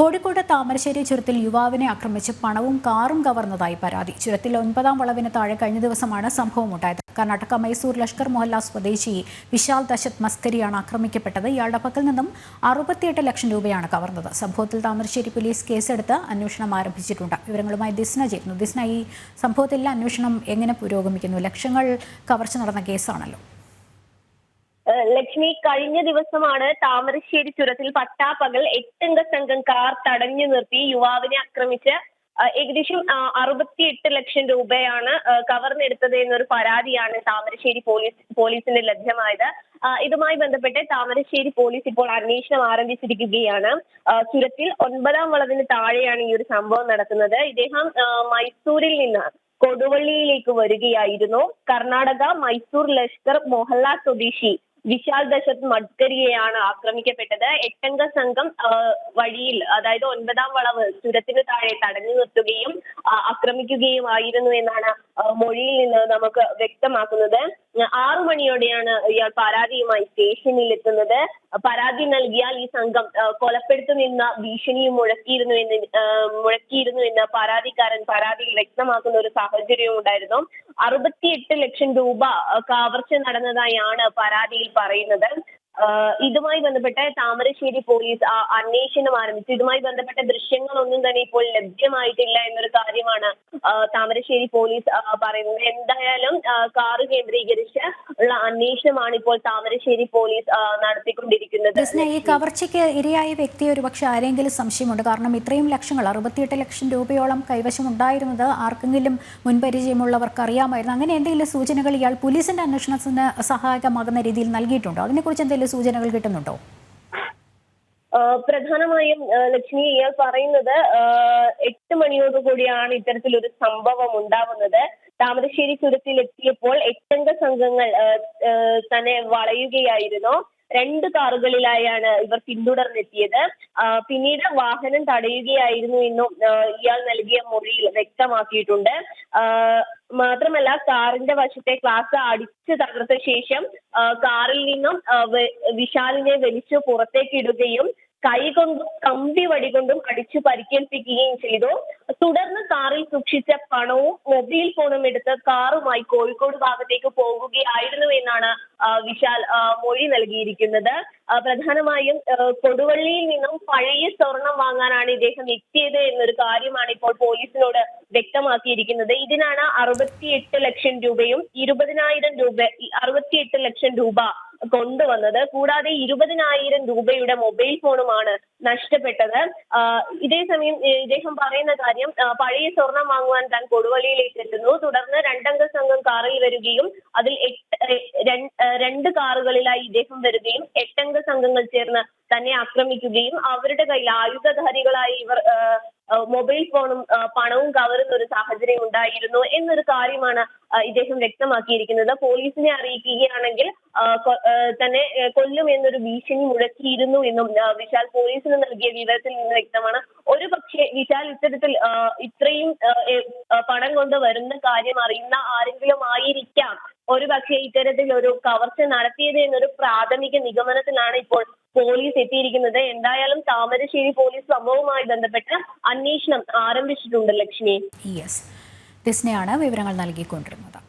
കോഴിക്കോട് താമരശ്ശേരി ചുരത്തിൽ യുവാവിനെ ആക്രമിച്ച് പണവും കാറും കവർന്നതായി പരാതി. ചുരത്തിൽ ഒൻപതാം വളവിന് താഴെ കഴിഞ്ഞ ദിവസമാണ് സംഭവം ഉണ്ടായത്. കർണാടക മൈസൂർ ലഷ്കർ മൊഹല്ല സ്വദേശി വിശാൽ ദശത് മസ്കരിയാണ് ആക്രമിക്കപ്പെട്ടത്. ഇയാളുടെ പക്കൽ നിന്നും അറുപത്തിയെട്ട് ലക്ഷം രൂപയാണ് കവർന്നത്. സംഭവത്തിൽ താമരശ്ശേരി പോലീസ് കേസെടുത്ത് അന്വേഷണം ആരംഭിച്ചിട്ടുണ്ട്. വിവരങ്ങളുമായി ദിസ്ന ചേരുന്നു. ദിസ്ന ഈ സംഭവത്തിൽ അന്വേഷണം എങ്ങനെ പുരോഗമിക്കുന്നു? ലക്ഷങ്ങൾ കവർച്ച നടന്ന കേസാണല്ലോ. ലക്ഷ്മി കഴിഞ്ഞ ദിവസമാണ് താമരശ്ശേരി ചുരത്തിൽ പട്ടാപ്പകൽ എട്ടംഗ സംഘം കാർ തടഞ്ഞു നിർത്തി യുവാവിനെ ആക്രമിച്ച് ഏകദേശം അറുപത്തിയെട്ട് ലക്ഷം രൂപയാണ് കവർന്നെടുത്തത് എന്നൊരു പരാതിയാണ് താമരശ്ശേരി പോലീസ് പോലീസിന് ലഭ്യമായത്. ഇതുമായി ബന്ധപ്പെട്ട് താമരശ്ശേരി പോലീസ് ഇപ്പോൾ അന്വേഷണം ആരംഭിച്ചിരിക്കുകയാണ്. ചുരത്തിൽ ഒൻപതാം വളവിന് താഴെയാണ് ഈ ഒരു സംഭവം നടക്കുന്നത്. ഇദ്ദേഹം മൈസൂരിൽ നിന്ന് കൊടുവള്ളിയിലേക്ക് വരികയായിരുന്നു. കർണാടക മൈസൂർ ലഷ്കർ മൊഹല്ല സ്വദേശി വിശാൽ ദശത് മഡ്കരിയെയാണ് ആക്രമിക്കപ്പെട്ടത്. എട്ടംഗ സംഘം വഴിയിൽ അതായത് ഒൻപതാം വളവ് ചുരത്തിന് താഴെ തടഞ്ഞു നിർത്തുകയും ആക്രമിക്കുകയും ആക്രമിക്കുകയുമായിരുന്നു എന്നാണ് മൊഴിയിൽ നിന്ന് നമുക്ക് വ്യക്തമാക്കുന്നത് ആറു മണിയോടെയാണ് ഇയാൾ പരാതിയുമായി സ്റ്റേഷനിൽ എത്തുന്നത് പരാതി നൽകിയാൽ ഈ സംഘം കൊലപ്പെടുത്തു കൊലപ്പെടുത്തുമെന്ന ഭീഷണിയും മുഴക്കിയിരുന്നു എന്ന് മുഴക്കിയിരുന്നു എന്ന് പരാതിക്കാരൻ പരാതിയിൽ വ്യക്തമാക്കുന്ന ഒരു സാഹചര്യവും ഉണ്ടായിരുന്നു. അറുപത്തിയെട്ട് ലക്ഷം രൂപ കവർച്ച നടന്നതായാണ് പരാതിയിൽ പറയുന്നത്. ഇതുമായി ബന്ധപ്പെട്ട താമരശ്ശേരി പോലീസ് അന്വേഷണം ആരംഭിച്ചു. ഇതുമായി ബന്ധപ്പെട്ട ദൃശ്യങ്ങളൊന്നും തന്നെ ഇപ്പോൾ ലഭ്യമായിട്ടില്ല എന്നൊരു കാര്യമാണ് താമരശ്ശേരി പോലീസ് പറയുന്നത്. എന്തായാലും കാറ് കേന്ദ്രീകരിച്ച് ഉള്ള അന്വേഷണമാണ് ഇപ്പോൾ താമരശ്ശേരി പോലീസ് നടത്തിക്കൊണ്ടിരിക്കുന്നത്. ഈ കവർച്ചയ്ക്ക് ഇരയായ വ്യക്തി ഒരു പക്ഷെ ആരെങ്കിലും സംശയമുണ്ട്. കാരണം ഇത്രയും ലക്ഷങ്ങൾ അറുപത്തിയെട്ട് ലക്ഷം രൂപയോളം കൈവശം ഉണ്ടായിരുന്നത് ആർക്കെങ്കിലും മുൻപരിചയമുള്ളവർക്ക് അറിയാമായിരുന്നു. അങ്ങനെ എന്തെങ്കിലും സൂചനകൾ ഇയാൾ പോലീസിന്റെ അന്വേഷണത്തിന് സഹായകമാകുന്ന രീതിയിൽ നൽകിയിട്ടുണ്ടോ? അതിനെക്കുറിച്ച് എന്തെങ്കിലും സൂചനകൾ കിട്ടുന്നുണ്ടോ? പ്രധാനമായും ലക്ഷ്മി ഇയാൾ പറയുന്നത് എട്ട് മണിയോടുകൂടിയാണ് ഇത്തരത്തിലൊരു സംഭവം ഉണ്ടാവുന്നത്. താമരശ്ശേരി ചുരത്തിൽ എത്തിയപ്പോൾ എട്ടംഗ സംഘങ്ങൾ തന്നെ വളയുകയായിരുന്നു. രണ്ട് കാറുകളിലായാണ് ഇവർ പിന്തുടർന്നെത്തിയത്. പിന്നീട് വാഹനം തടയുകയായിരുന്നു എന്നും ഇയാൾ നൽകിയ മൊഴിയിൽ വ്യക്തമാക്കിയിട്ടുണ്ട്. മാത്രമല്ല കാറിന്റെ വശത്തെ ക്ലാസ് അടിച്ചു തകർത്ത ശേഷം കാറിൽ നിന്നും വിശാലിനെ വലിച്ചു പുറത്തേക്ക് ഇടുകയും കൈ കൊണ്ടും കമ്പി വടി കൊണ്ടും അടിച്ചു പരിക്കേൽപ്പിക്കുകയും ചെയ്തു. തുടർന്ന് കാറിൽ സൂക്ഷിച്ച പണവും മൊബൈൽ ഫോണും എടുത്ത് കാറുമായി കോഴിക്കോട് ഭാഗത്തേക്ക് പോകുകയായിരുന്നു എന്നാണ് വിശാൽ മൊഴി നൽകിയിരിക്കുന്നത്. പ്രധാനമായും കൊടുവള്ളിയിൽ നിന്നും പഴയ സ്വർണം വാങ്ങാനാണ് ഇദ്ദേഹം എത്തിയത് എന്നൊരു കാര്യമാണ് ഇപ്പോൾ പോലീസിനോട് വ്യക്തമാക്കിയിരിക്കുന്നത്. ഇതിനാണ് അറുപത്തിയെട്ട് ലക്ഷം രൂപയും ഇരുപതിനായിരം രൂപ അറുപത്തിയെട്ട് ലക്ഷം രൂപ കൊണ്ടുവന്നത്. കൂടാതെ ഇരുപതിനായിരം രൂപയുടെ മൊബൈൽ ഫോണുമാണ് നഷ്ടപ്പെട്ടത്. ഇതേ സമയം ഇദ്ദേഹം പറയുന്ന കാര്യം പഴയ സ്വർണം വാങ്ങുവാൻ താൻ കൊടുവള്ളിയിലേക്ക് എത്തുന്നു. തുടർന്ന് രണ്ടംഗ സംഘം കാറിൽ വരികയും അതിൽ രണ്ട് കാറുകളിലായി ഇദ്ദേഹം വരികയും എട്ടംഗ സംഘങ്ങൾ ചേർന്ന് തന്നെ ആക്രമിക്കുകയും അവരുടെ കയ്യിൽ ആയുധധാരികളായി ഇവർ മൊബൈൽ ഫോണും പണവും കവരുന്ന ഒരു സാഹചര്യം ഉണ്ടായിരുന്നു എന്നൊരു കാര്യമാണ് ഇദ്ദേഹം വ്യക്തമാക്കിയിരിക്കുന്നത്. പോലീസിനെ അറിയിക്കുകയാണെങ്കിൽ തന്നെ കൊല്ലും എന്നൊരു ഭീഷണി മുഴക്കിയിരുന്നു എന്നും വിശാൽ പോലീസിന് നൽകിയ വിവരത്തിൽ നിന്ന് വ്യക്തമാണ്. ഒരു പക്ഷേ വിശാൽ ഇത്തരത്തിൽ ഇത്രയും പണം കൊണ്ട് വരുന്ന കാര്യം അറിയുന്ന ആരെങ്കിലും ആയിരിക്കാം. ഒരു പക്ഷേ ഇത്തരത്തിൽ ഒരു കവർച്ച നടത്തിയത് എന്നൊരു പ്രാഥമിക നിഗമനത്തിലാണ് ഇപ്പോൾ പോലീസ് എത്തിയിരിക്കുന്നത്. എന്തായാലും താമരശ്ശേരി പോലീസ് സംഭവവുമായി ബന്ധപ്പെട്ട് അന്വേഷണം ആരംഭിച്ചിട്ടുണ്ട് ലക്ഷ്മി. യെസ് വിവരങ്ങൾ നൽകിക്കൊണ്ടിരുന്നത്.